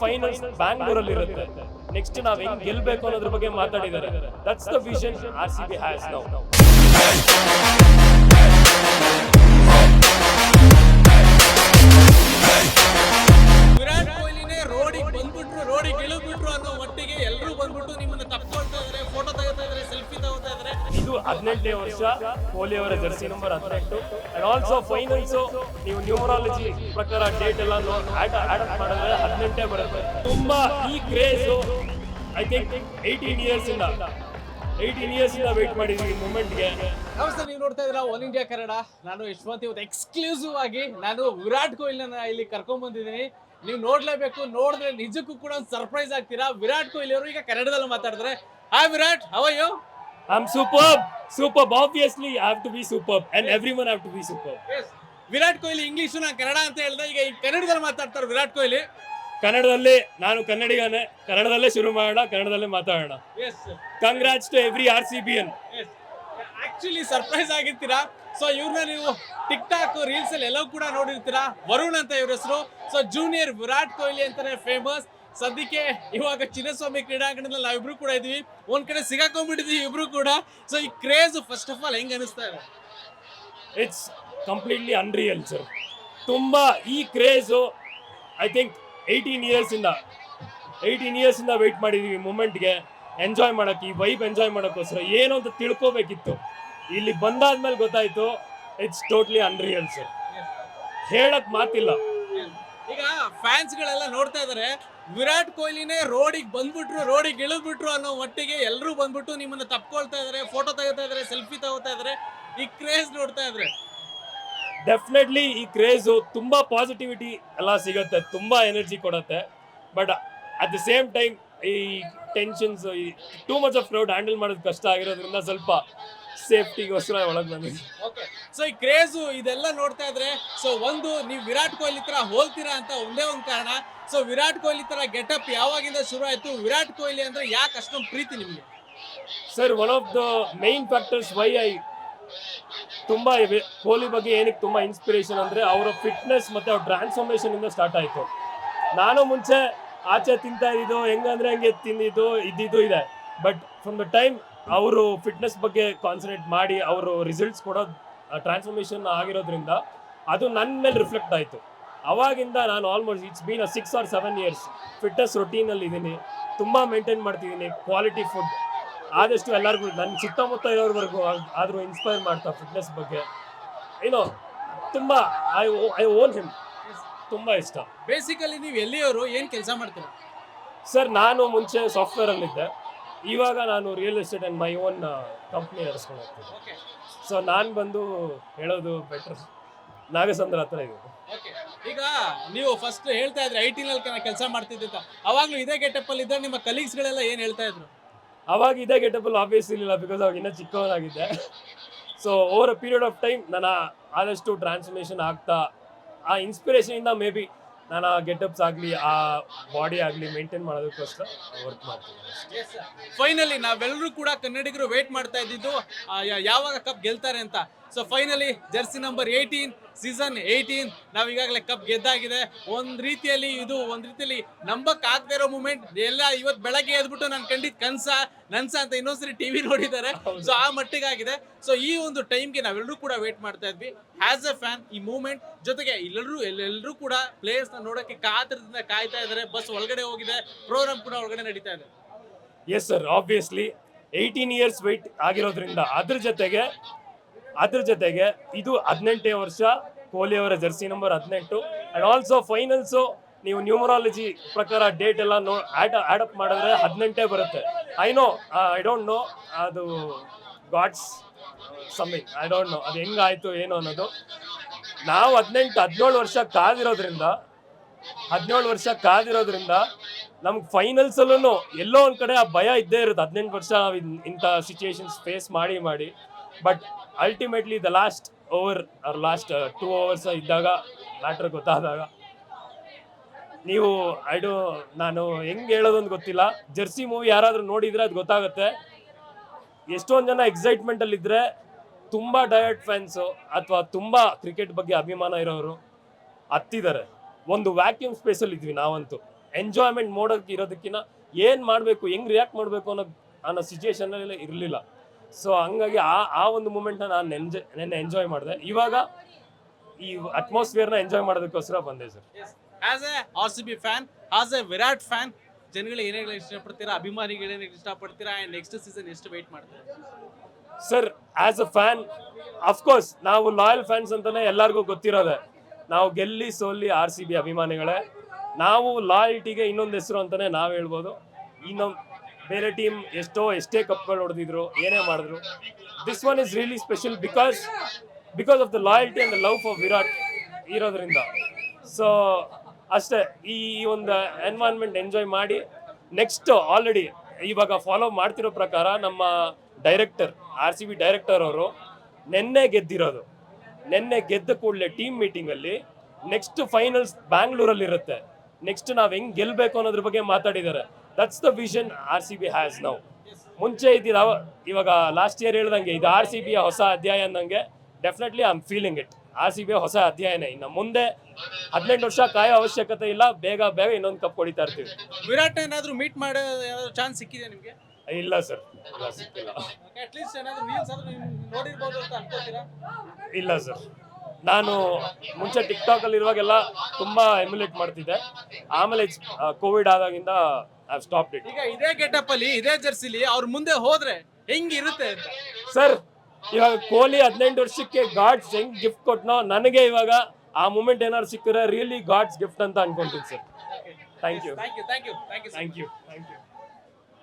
Finals ಬ್ಯಾಂಗ್ಳೂರಲ್ಲಿ ಇರುತ್ತೆ. Next ನಾವ್ ಹೆಂಗ್ ಗೆಲ್ಬೇಕು ಅನ್ನೋದ್ರ ಬಗ್ಗೆ ಮಾತಾಡಿದ್ದಾರೆ. That's the vision R C B has now ಹದಿನೆಂಟನೇ ವರ್ಷ ಕೊಹ್ಲಿ ಅವರ ಜರ್ಸಿ ನಂಬರ್ ಹದಿನೆಂಟು. ಅಂಡ್ ಆಲ್ಸೋ ಫೈನಲ್ಸು ನೀವು ನ್ಯೂಮರಾಲಜಿ ಪ್ರಕಾರ ಡೇಟ್ ಎಲ್ಲ ಅಪ್ ಮಾಡಿದ್ರೆ ಹದಿನೆಂಟೇ ಬರುತ್ತೆ. ತುಂಬಾ ಈ craze I think eighteen years ಇಂದ. ಏಯ್ಟೀನ್ ಇಯರ್ಸ್ ಇಂದ ವೇಟ್ ಮಾಡಿದ್ವಿ ಮೂಮೆಂಟ್ಗೆ ನಮಸ್ತೆ, ನೀವು ನೋಡ್ತಾ ಇದ್ದೀರಾ ಒನ್ ಇಂಡಿಯಾ ಕನ್ನಡ. ನಾನು ಯಶವಂತ್ ಇವತ್ತು ಎಕ್ಸ್ಕ್ಲೂಸಿವ್ ಆಗಿ ನಾನು ವಿರಾಟ್ ಕೊಹ್ಲಿನ ಇಲ್ಲಿ ಕರ್ಕೊಂಡ್ ಬಂದಿದ್ದೀನಿ. ನೀವು ನೋಡ್ಲೇಬೇಕು, ನೋಡಿದ್ರೆ ನಿಜಕ್ಕೂ ಕೂಡ ಒಂದು ಸರ್ಪ್ರೈಸ್ ಆಗ್ತೀರಾ. ವಿರಾಟ್ ಕೊಹ್ಲಿ ಅವರು ಈಗ ಕನ್ನಡದಲ್ಲಿ ಮಾತಾಡಿದ್ರೆ hi Virat how are you I am super super I to be super and everyone have to be super Virat Kohli English ನಾ ಕನ್ನಡ ಅಂತ ಹೇಳ್ದೆ ಈಗ ಈ ಕನ್ನಡದಲ್ಲಿ ಮಾತಾಡ್ತಾರೆ ವಿರಾಟ್ ಕೊಹ್ಲಿ. ಕನ್ನಡದಲ್ಲಿ ನಾನು ಕನ್ನಡಿಗನೇ. ಕನ್ನಡದಲ್ಲೇ ಶುರು ಮಾಡೋಣ ಕನ್ನಡದಲ್ಲೇ ಮಾತಾಡೋಣ. Yes congrats to every R C B N actually surprise ಆಗಿರ್ತೀರಾ? ಸೊ ಇವ್ರನ್ನ ನೀವು ಟಿಕ್ ಟಾಕ್ ರೀಲ್ಸ್ ಅಲ್ಲಿ ಎಲ್ಲವೂ ಕೂಡ ನೋಡಿರ್ತೀರಾ? ವರುಣ್ ಅಂತ ಇವ್ರ ಹೆಸರು. ಸೊ ಜೂನಿಯರ್ ವಿರಾಟ್ ಕೊಹ್ಲಿ ಅಂತಾನೆ ಫೇಮಸ್ ಸದ್ಯಕ್ಕೆ ಇವಾಗ ಚಿನ್ನಸ್ವಾಮಿ ಕ್ರೀಡಾಂಗಣದಲ್ಲಿ ನಾವಿಬ್ರು ಕೂಡ ಇದೀವಿ. ಒಂದ್ ಕಡೆ ಸಿಗಾಕೊಂಡ್ಬಿಟ್ಟಿದೀವಿ ಇಬ್ರು ಕೂಡ. ಸೊ ಈ ಕ್ರೇಜ್ ಫಸ್ಟ್ ಆಫ್ ಆಲ್ ಹೆಂಗ್ ಅನಿಸ್ತಾ ಇದೆ? ಇಟ್ಸ್ ಕಂಪ್ಲೀಟ್ಲಿ ಅನ್ರಿಯಲ್ ಸರ್ ತುಂಬ ಈ ಕ್ರೇಜ್ ಐ ಥಿಂಕ್ ಏಯ್ಟೀನ್ ಇಯರ್ಸಿಂದ ಏಯ್ಟೀನ್ ಇಯರ್ಸಿಂದ ವೆಯ್ಟ್ ಮಾಡಿದ್ದೀವಿ ಮೂಮೆಂಟ್ಗೆ ಎಂಜಾಯ್ ಮಾಡೋಕ್ಕೆ ಈ ವೈಬ್ ಎಂಜಾಯ್ ಮಾಡೋಕ್ಕೋಸ್ಕರ ಏನು ಅಂತ ತಿಳ್ಕೋಬೇಕಿತ್ತು. ಇಲ್ಲಿ ಬಂದಾದ್ಮೇಲೆ ಗೊತ್ತಾಯ್ತು ಇಟ್ಸ್ ಟೋಟ್ಲಿ ಅನ್ರಿಯಲ್ ಸರ್ ಹೇಳಕ್ ಮಾತಿಲ್ಲ. ಈಗ ಫ್ಯಾನ್ಸ್ ಗಳೆಲ್ಲ ನೋಡ್ತಾ ಇದಾರೆ ವಿರಾಟ್ ಕೊಹ್ಲಿನೇ ರೋಡಿಗೆ ಬಂದ್ಬಿಟ್ರು ರೋಡಿಗೆ ಇಳಿದ್ಬಿಟ್ರು ಅನ್ನೋ ಮಟ್ಟಿಗೆ ಎಲ್ಲರೂ ಬಂದ್ಬಿಟ್ಟು ನಿಮ್ಮನ್ನ ತಪ್ಕೊಳ್ತಾ ಇದಾರೆ ಫೋಟೋ ತೆಗಿತಾ ಇದಾರೆ ಸೆಲ್ಫಿ ತಗೋತಾ ಇದಾರೆ ಈ ಕ್ರೇಜ್ ನೋಡ್ತಾ ಇದ್ರೆ. ಡೆಫಿನೆಟ್ಲಿ ಈ ಕ್ರೇಜು ತುಂಬಾ ಪಾಸಿಟಿವಿಟಿ ಎಲ್ಲ ಸಿಗುತ್ತೆ ತುಂಬ ಎನರ್ಜಿ ಕೊಡುತ್ತೆ. But at the same time ಈ ಟೆನ್ಷನ್ಸ್ ಈ too much of crowd handle ಮಾಡೋದು ಕಷ್ಟ ಆಗಿರೋದ್ರಿಂದ ಸ್ವಲ್ಪ ಸೇಫ್ಟಿಗೋಸ್ಕರ ಒಳಗೆ ಬಂದಿದೆ ಓಕೆ ಸೊ ಈ ಕ್ರೇಜು ಇದೆಲ್ಲ ನೋಡ್ತಾ ಇದ್ರೆ ಸೊ ಒಂದು ನೀವು ವಿರಾಟ್ ಕೊಹ್ಲಿ ತರ ಹೋಲ್ತೀರಾ ಅಂತ ಒಂದೇ ಒಂದು ಕಾರಣ ಸೊ ವಿರಾಟ್ ಕೊಹ್ಲಿ ತರ ಗೆಟಪ್ ಯಾವಾಗಿಂದ ಶುರು ಆಯ್ತು ವಿರಾಟ್ ಕೊಹ್ಲಿ ಅಂದ್ರೆ ಯಾಕೆ ಅಷ್ಟೊಂದು ಪ್ರೀತಿ ನಿಮಗೆ? Sir one of the main factors why I ತುಂಬ ಕೊಹ್ಲಿ ಬಗ್ಗೆ ಏನಕ್ಕೆ ತುಂಬ ಇನ್ಸ್ಪಿರೇಷನ್ ಅಂದರೆ ಅವರ ಫಿಟ್ನೆಸ್ ಮತ್ತು ಅವ್ರ ಟ್ರಾನ್ಸ್ಫಾರ್ಮೇಷನ್ ಇಂದ ಸ್ಟಾರ್ಟ್ ಆಯಿತು. ನಾನು ಮುಂಚೆ ಆಚೆ ತಿಂತಾ ಇದ್ದಿದ್ದು, ಹೆಂಗಂದ್ರೆ ಹಂಗೆ ತಿಂದಿದ್ದು, ಇದ್ದಿದ್ದು ಇದೆ. ಬಟ್ ಫ್ರಮ್ ದ ಟೈಮ್ ಅವರು ಫಿಟ್ನೆಸ್ ಬಗ್ಗೆ ಕಾನ್ಸಂಟ್ರೇಟ್ ಮಾಡಿ, ಅವರು ರಿಸಲ್ಟ್ಸ್ ಕೊಡೋ ಟ್ರಾನ್ಸ್ಫಾರ್ಮೇಷನ್ ಆಗಿರೋದ್ರಿಂದ ಅದು ನನ್ನ ಮೇಲೆ ರಿಫ್ಲೆಕ್ಟ್ ಆಯಿತು. ಅವಾಗಿಂದ ನಾನು almost it's been a six or seven years fitness ರೊಟೀನಲ್ಲಿ ಇದ್ದೀನಿ ತುಂಬ ಮೇಂಟೈನ್ ಮಾಡ್ತಿದ್ದೀನಿ ಕ್ವಾಲಿಟಿ ಫುಡ್ ಆದಷ್ಟು ಎಲ್ಲರಿಗೂ ನನ್ನ ಸುತ್ತಮುತ್ತ ಇರೋರ್ವರೆಗೂ ಆದರೂ ಇನ್ಸ್ಪೈರ್ ಮಾಡ್ತಾ ಫಿಟ್ನೆಸ್ ಬಗ್ಗೆ. ಏನೋ ತುಂಬ ಐ ಐ ಓನ್ ಹಿಮ್ ತುಂಬ ಇಷ್ಟ. ಬೇಸಿಕಲಿ ನೀವು ಎಲ್ಲಿಯವರು ಏನು ಕೆಲಸ ಮಾಡ್ತೀರಾ? ಸರ್ ನಾನು ಮುಂಚೆ ಸಾಫ್ಟ್ವೇರಲ್ಲಿದ್ದೆ ಇವಾಗ ನಾನು real estate and my own company ನಡೆಸ್ಕೊಂಡು ಹೋಗ್ತೀನಿ ಸೊ ನಾನು ಬಂದು ಹೇಳೋದು ಬೆಟ್ರ್ ನಾಗಸಂದ್ರ ಹತ್ರ ಇದ್ದೀನಿ ಓಕೆ ಈಗ ನೀವು ಫಸ್ಟ್ ಹೇಳ್ತಾ ಇದ್ರಿ ಐ ಟಿನಲ್ಲಿ ಕೆಲಸ ಮಾಡ್ತಿದ್ದೆ ಅಂತ. ಅವಾಗ್ಲೂ ಇದೇ ಗೆಟಪ್ ಅಲ್ಲಿ ಇದ್ದಾಗ ನಿಮ್ಮ ಕಲೀಗ್ಸ್ ಗಳೆಲ್ಲ ಏನ್ ಹೇಳ್ತಾ ಇದ್ರು? ಅವಾಗ ಇದೇ ಅಲ್ಲಿ ಆಫೀಸ್ ಇರಲಿಲ್ಲ ಬಿಕಾಸ್ ಅವಾಗ ಇನ್ನೂ ಚಿಕ್ಕವನಾಗಿದ್ದೆ. So over a period of time ನಾನು ಆದಷ್ಟು ಟ್ರಾನ್ಸ್ಫರ್ಮೇಷನ್ ಆಗ್ತಾ ಆ ಇನ್ಸ್ಪಿರೇಷನಿಂದ ಮೇ ಬಿ ನಾನು ಆ ಗೆಟಪ್ಸ್ ಆಗಲಿ ಆ ಬಾಡಿ ಆಗಲಿ ಮೇಂಟೈನ್ ಮಾಡೋದಕ್ಕೋಸ್ಕರ ವರ್ಕ್ ಮಾಡ್ತೀನಿ ಫೈನಲಿ ನಾವೆಲ್ಲರೂ ಕೂಡ ಕನ್ನಡಿಗರು ವೇಟ್ ಮಾಡ್ತಾ ಇದ್ದಿದ್ದು ಯಾವಾಗ ಕಪ್ ಗೆಲ್ತಾರೆ ಅಂತ. So finally jersey number eighteen season eighteen ನಾವು ಈಗಾಗಲೇ ಕಪ್ ಗೆದ್ದಾಗಿದೆ. ಒಂದ್ ರೀತಿಯಲ್ಲಿ ಇದು ಒಂದ್ ರೀತಿಯಲ್ಲಿ ನಂಬಕ್ ಆಗದೆ ಇರೋ ಮೂಮೆಂಟ್ ಎಲ್ಲ ಇವತ್ ಬೆಳಗ್ಗೆ ಎದ್ಬಿಟ್ಟು ನಾನು ಕಂಡಿದ್ ಕನ್ಸ ನನ್ಸ ಅಂತ ಇನ್ನೊಂದ್ಸರಿ ಟಿವಿ ನೋಡಿದ್ದಾರೆ. ಸೊ ಆ ಮಟ್ಟಿಗಾಗಿದೆ. ಸೊ ಈ ಒಂದು ಟೈಮ್ಗೆ ನಾವೆಲ್ಲರೂ ಕೂಡ ವೇಟ್ ಮಾಡ್ತಾ ಇದ್ವಿ. ಆಸ್ ಎ ಫ್ಯಾನ್ ಈ ಮೂಮೆಂಟ್ ಜೊತೆಗೆ ಎಲ್ಲರೂ ಎಲ್ಲೆಲ್ಲರೂ ಕೂಡ ಪ್ಲೇಯರ್ಸ್ನ ನೋಡಕ್ಕೆ ಕಾತರದಿಂದ ಕಾಯ್ತಾ ಇದ್ದಾರೆ. ಬಸ್ ಒಳಗಡೆ ಹೋಗಿದೆ. ಪ್ರೋಗ್ರಾಮ್ ಕೂಡ ಒಳಗಡೆ ನಡೀತಾ ಇದೆ. Yes sir obviously eighteen years wait ಆಗಿರೋದ್ರಿಂದ ಅದ್ರ ಜೊತೆಗೆ ಅದ್ರ ಜೊತೆಗೆ ಇದು ಹದಿನೆಂಟನೇ ವರ್ಷ ಕೊಹ್ಲಿ ಅವರ ಜರ್ಸಿ ನಂಬರ್ ಹದಿನೆಂಟು. ಆ್ಯಂಡ್ ಆಲ್ಸೋ ಫೈನಲ್ಸು ನೀವು ನ್ಯೂಮರಾಲಜಿ ಪ್ರಕಾರ ಡೇಟ್ ಎಲ್ಲ ನೋ ಆ್ಯಡ್ ಆ್ಯಡಪ್ ಮಾಡಿದ್ರೆ ಹದಿನೆಂಟೇ ಬರುತ್ತೆ. I know I don't know ಅದು God's something I don't know ಅದು ಹೆಂಗಾಯ್ತು, ಏನು ಅನ್ನೋದು. ನಾವು ಹದಿನೆಂಟು, ಹದಿನೇಳು ವರ್ಷ ಕಾದಿರೋದ್ರಿಂದ, ಹದಿನೇಳು ವರ್ಷ ಕಾದಿರೋದ್ರಿಂದ ನಮ್ಗೆ ಫೈನಲ್ಸಲ್ಲೂ ಎಲ್ಲೋ ಒಂದು ಕಡೆ ಆ ಭಯ ಇದ್ದೇ ಇರುತ್ತೆ. ಹದಿನೆಂಟು ವರ್ಷ ನಾವು ಇಂಥ ಸಿಚುಯೇಷನ್ಸ್ ಫೇಸ್ ಮಾಡಿ ಮಾಡಿ. But ultimately the last over ಅವ್ರ ಲಾಸ್ಟ್ ಟೂ ಅವರ್ಸ್ ಇದ್ದಾಗ ಮ್ಯಾಟ್ರ್ ಗೊತ್ತಾದಾಗ, ನೀವು ಐಡು ನಾನು ಹೆಂಗೆ ಹೇಳೋದೊಂದು ಗೊತ್ತಿಲ್ಲ. ಜರ್ಸಿ ಮೂವಿ ಯಾರಾದರೂ ನೋಡಿದ್ರೆ ಅದು ಗೊತ್ತಾಗುತ್ತೆ. ಎಷ್ಟೊಂದು ಜನ ಎಕ್ಸೈಟ್ಮೆಂಟಲ್ಲಿದ್ದರೆ ತುಂಬ ಡಯಟ್ ಫ್ಯಾನ್ಸು ಅಥವಾ ತುಂಬ ಕ್ರಿಕೆಟ್ ಬಗ್ಗೆ ಅಭಿಮಾನ ಇರೋರು ಹತ್ತಿದ್ದಾರೆ. ಒಂದು ವ್ಯಾಕ್ಯೂಮ್ ಸ್ಪೇಸಲ್ಲಿ ಇದ್ವಿ ನಾವಂತೂ. ಎಂಜಾಯ್ಮೆಂಟ್ ಮೋಡಕ್ಕೆ ಇರೋದಕ್ಕಿಂತ ಏನು ಮಾಡಬೇಕು, ಹೆಂಗ್ ರಿಯಾಕ್ಟ್ ಮಾಡಬೇಕು ಅನ್ನೋ ಅನ್ನೋ ಸಿಚುಯೇಷನಲ್ಲಿ ಇರಲಿಲ್ಲ. ಸೊ ಹಂಗಾಗಿ ಆ ಆ ಒಂದು ಮೂಮೆಂಟ್ನ ನಾನು ಎಂಜಾಯ್ ನೆನ್ನೆ ಎಂಜಾಯ್ ಮಾಡಿದೆ. ಇವಾಗ ಈ ಅಟ್ಮಾಸ್ಫಿಯರ್ನ ಎಂಜಾಯ್ ಮಾಡೋದಕ್ಕೋಸ್ಕರ ಬಂದೆ sir as a R C B fan as a Virat fan ಜನಗಳು ಏನೇನು ಇಷ್ಟಪಡ್ತೀರಾ? ಅಭಿಮಾನಿಗಳು ಏನೇನು ಇಷ್ಟಪಡ್ತೀರಾ? ಆ್ಯಂಡ್ ನೆಕ್ಸ್ಟ್ ಸೀಸನ್ ಎಷ್ಟು ವೆಯ್ಟ್ ಮಾಡ್ತೀರಾ? Sir as a fan of course ನಾವು ಲಾಯಲ್ ಫ್ಯಾನ್ಸ್ ಅಂತಾನೆ ಎಲ್ಲರಿಗೂ ಗೊತ್ತಿರೋದೆ. ನಾವು ಗೆಲ್ಲಿ ಸೋಲ್ಲಿ ಆರ್ ಸಿ ಬಿ ಅಭಿಮಾನಿಗಳೇ. ನಾವು ಲಾಯಲ್ಟಿಗೆ ಇನ್ನೊಂದು ಹೆಸರು ಅಂತಾನೆ ನಾವು ಹೇಳ್ಬೋದು. ಇನ್ನೊಂದು ಬೇರೆ ಟೀಮ್ ಎಷ್ಟೋ ಎಷ್ಟೇ ಕಪ್ಗಳು ಹೊಡೆದಿದ್ರು, ಏನೇ ಮಾಡಿದ್ರು. This one is really special because because of the loyalty and the love for Virat ಇರೋದ್ರಿಂದ. ಸೊ ಅಷ್ಟೇ, ಈ ಒಂದು ಎನ್ವೈರ್ನ್ಮೆಂಟ್ ಎಂಜಾಯ್ ಮಾಡಿ ನೆಕ್ಸ್ಟ್ ಆಲ್ರೆಡಿ ಇವಾಗ ಫಾಲೋ ಮಾಡ್ತಿರೋ ಪ್ರಕಾರ ನಮ್ಮ director R C B director ಅವರು ನಿನ್ನೆ ಗೆದ್ದಿರೋದು. ನಿನ್ನೆ ಗೆದ್ದ ಕೂಡಲೇ ಟೀಮ್ ಮೀಟಿಂಗಲ್ಲಿ ನೆಕ್ಸ್ಟ್ ಫೈನಲ್ಸ್ ಬ್ಯಾಂಗ್ಳೂರಲ್ಲಿ ಇರುತ್ತೆ ನೆಕ್ಸ್ಟ್ ನಾವು ಹೆಂಗೆ ಗೆಲ್ಲಬೇಕು ಅನ್ನೋದ್ರ ಬಗ್ಗೆ ಮಾತಾಡಿದ್ದಾರೆ. That's the vision R C B has now ಮುಂಚೆ ಇದ್ದಿರ ಇವಾಗ ಲಾಸ್ಟ್ ಇಯರ್ ಹೇಳ್ದಂಗೆ ಇದು ಆರ್ ಸಿ ಬಿಯ ಹೊಸ ಅಧ್ಯಾಯ ಅನ್ನಂಗೆ definitely I am feeling it R C ಬಿಯ ಹೊಸ ಅಧ್ಯಾಯನೇ. ಇನ್ನು ಮುಂದೆ ಹದಿನೆಂಟು ವರ್ಷ ಕಾಯೋ ಅವಶ್ಯಕತೆ ಇಲ್ಲ. ಬೇಗ ಬೇಗ ಇನ್ನೊಂದು ಕಪ್ ಹೊಡಿತಾ ಇರ್ತೀವಿ. ವಿರಾಟ್ ಏನಾದರೂ ಮೀಟ್ ಮಾಡೋ ಚಾನ್ಸ್ ಸಿಕ್ಕಿದೆ ನಿಮಗೆ? ಇಲ್ಲ ಸರ್ ಇಲ್ಲ ಸಿಕ್ಕಿಲ್ಲ. ಅಟ್ಲೀಸ್ಟ್ ಏನಾದರೂ ರೀಲ್ಸ್ ಆದರೂ ನೋಡಿರ್ಬೋದು ಅಂತ ಅನ್ಕೋತೀರಾ ಇಲ್ಲ ಸರ್ ನಾನು ಮುಂಚೆ ಟಿಕ್ ಟಾಕ್ ಅಲ್ಲಿ ಇರುವಾಗೆಲ್ಲ ತುಂಬಾ ಎಮ್ಯುಲೇಟ್ ಮಾಡ್ತಿದ್ದೆ. ಆಮೇಲೆ ಕೋವಿಡ್ ಆದಾಗಿಂದ ಐ ಸ್ಟಾಪ್ ಇಟ್ ಈಗ ಇದೇ ಗೆಟಪ್ ಅಲ್ಲಿ ಇದೇ ಜರ್ಸಿಲಿ ಅವ್ರ ಮುಂದೆ ಹೋದ್ರೆ ಹೆಂಗಿರುತ್ತೆ ಅಂತ? ಸರ್ ಇವಾಗ ಕೊಹ್ಲಿ ಹದಿನೆಂಟು ವರ್ಷಕ್ಕೆ ಗಾಡ್ಸ್ ಹೆಂಗ್ ಗಿಫ್ಟ್ ಕೊಟ್ನೋ ನನಗೆ ಇವಾಗ ಆ ಮೂಮೆಂಟ್ ಏನಾದ್ರು ಸಿಕ್ಕಿದ್ರೆ ರಿಯಲಿ ಗಾಡ್ಸ್ ಗಿಫ್ಟ್ ಅಂತ ಅನ್ಕೊಂತೀನಿ sir thank you thank you thank you thank you thank you